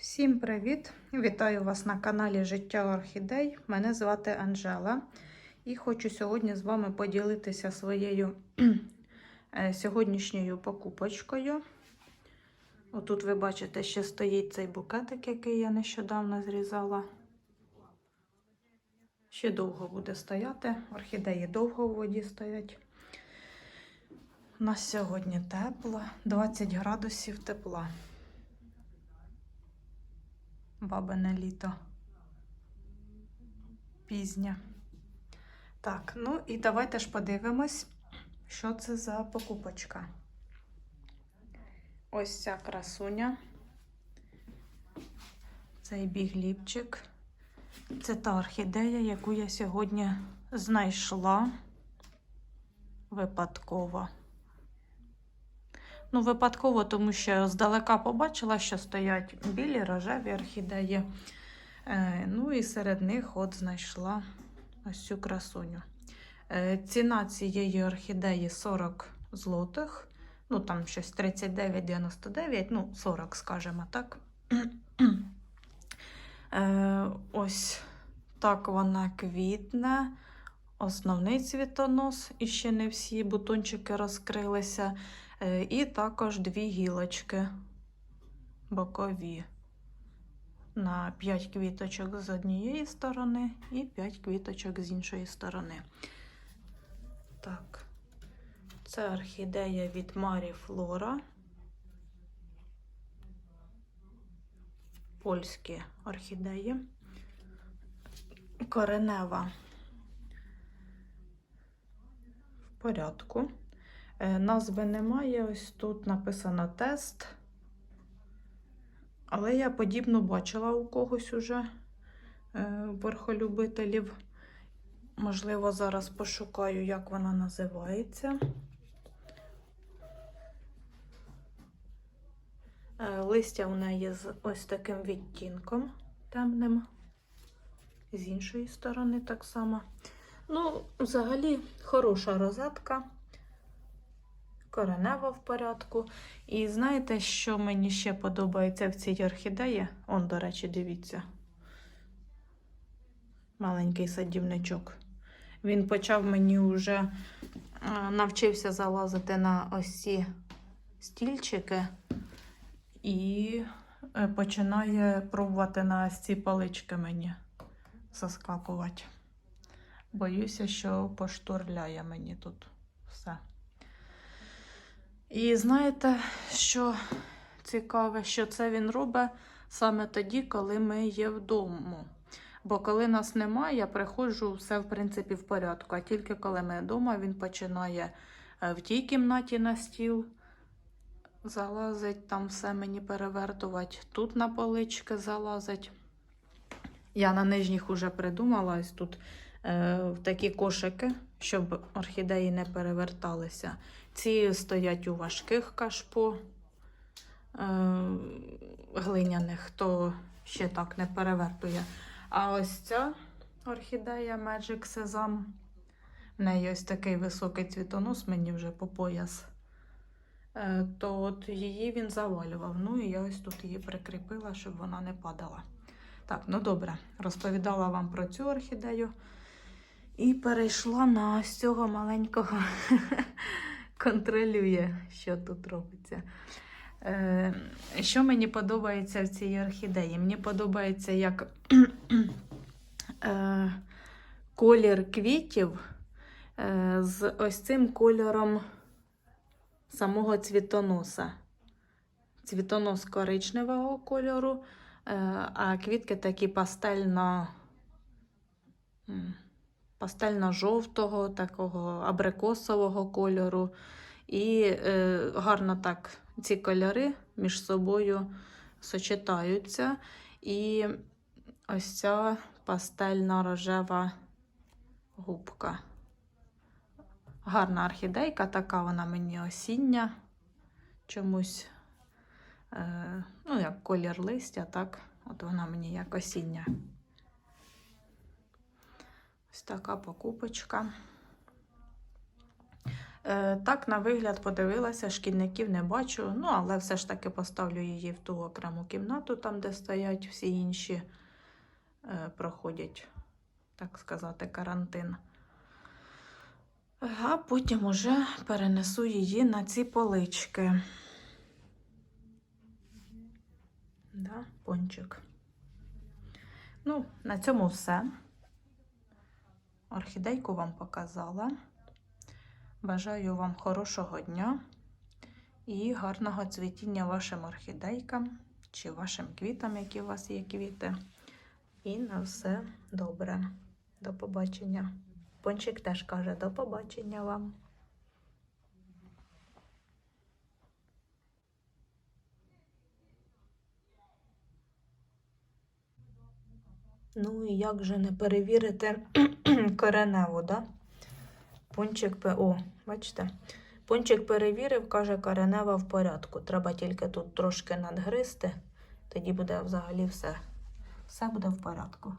Всім привіт! Вітаю вас на каналі Життя Орхідей. Мене звати Анжела і хочу сьогодні з вами поділитися своєю е, сьогоднішньою покупочкою. Отут ви бачите, ще стоїть цей букетик, який я нещодавно зрізала. Ще довго буде стояти. Орхідеї довго у воді стоять. У нас сьогодні тепло, 20 градусів тепла. Бабине літо. Пізнє. Так, ну і давайте ж подивимось, що це за покупочка. Ось ця красуня. Цей бігліпчик. Це та орхідея, яку я сьогодні знайшла випадково. Ну, випадково, тому що здалека побачила, що стоять білі рожеві орхідеї. Е, ну і серед них от знайшла ось цю красуню. Е, ціна цієї орхідеї 40 злотих. Ну, там щось 39,99, ну, 40, скажімо так. Е, ось так вона квітне. Основний цвітонос, і ще не всі бутончики розкрилися. Е, І також дві гілочки бокові. На 5 квіточок з однієї сторони і 5 квіточок з іншої сторони. Так, це орхідея від Марі Флора. Польські орхідеї. Коренева в порядку. Е, Назви немає. Ось тут написано тест. Але я подібно бачила у когось уже е, верхолюбителів. Можливо, зараз пошукаю, як вона називається. Е, Листя у неї з ось таким відтінком темним. З іншої сторони так само. Ну, взагалі, хороша розетка коренева в порядку. І знаєте, що мені ще подобається в цій орхідеї? Он, до речі, дивіться. Маленький садівничок. Він почав мені вже е, навчився залазити на ось ці стільчики і е, починає пробувати на ось ці палички мені заскакувати. Боюся, що поштурляє мені тут все. І знаєте, що цікаве, що це він робить саме тоді, коли ми є вдома. Бо коли нас немає, я приходжу, все в принципі в порядку. А тільки коли ми вдома, він починає е, в тій кімнаті на стіл залазить, там все мені перевертувати. Тут на полички залазить. Я на нижніх вже придумала ось тут в такі кошики, щоб орхідеї не переверталися. Ці стоять у важких кашпо е, глиняних, то ще так не перевертує. А ось ця орхідея Magic Sesam. В неї ось такий високий цвітонос, мені вже по пояс. Е, то от її він завалював. Ну і я ось тут її прикріпила, щоб вона не падала. Так, ну добре, розповідала вам про цю орхідею. І перейшла на ось цього маленького контролює, що тут робиться. Е, Що мені подобається в цій орхідеї? Мені подобається, як е, колір квітів е, з ось цим кольором самого цвітоноса. Цвітонос коричневого кольору, е, а квітки такі пастельно. Пастельно-жовтого, такого абрикосового кольору. І е, гарно так ці кольори між собою сочетаються. І ось ця пастельно-рожева губка. Гарна орхідейка, така вона мені осіння. Чомусь, е, ну, як колір листя, так, от вона мені як осіння. Ось така покупочка. Е, так, на вигляд подивилася, шкідників не бачу, ну але все ж таки поставлю її в ту окрему кімнату, там, де стоять всі інші, е, проходять, так сказати, карантин. А потім уже перенесу її на ці полички. Да, пончик. Ну, на цьому все. Орхідейку вам показала. Бажаю вам хорошого дня і гарного цвітіння вашим орхідейкам чи вашим квітам, які у вас є квіти. І на все добре. До побачення. Пончик теж каже до побачення вам. Ну і як же не перевірити кореневу, да? Пончик пе- О, бачите? Пончик перевірив, каже, коренева в порядку. Треба тільки тут трошки надгризти, тоді буде взагалі все. Все буде в порядку.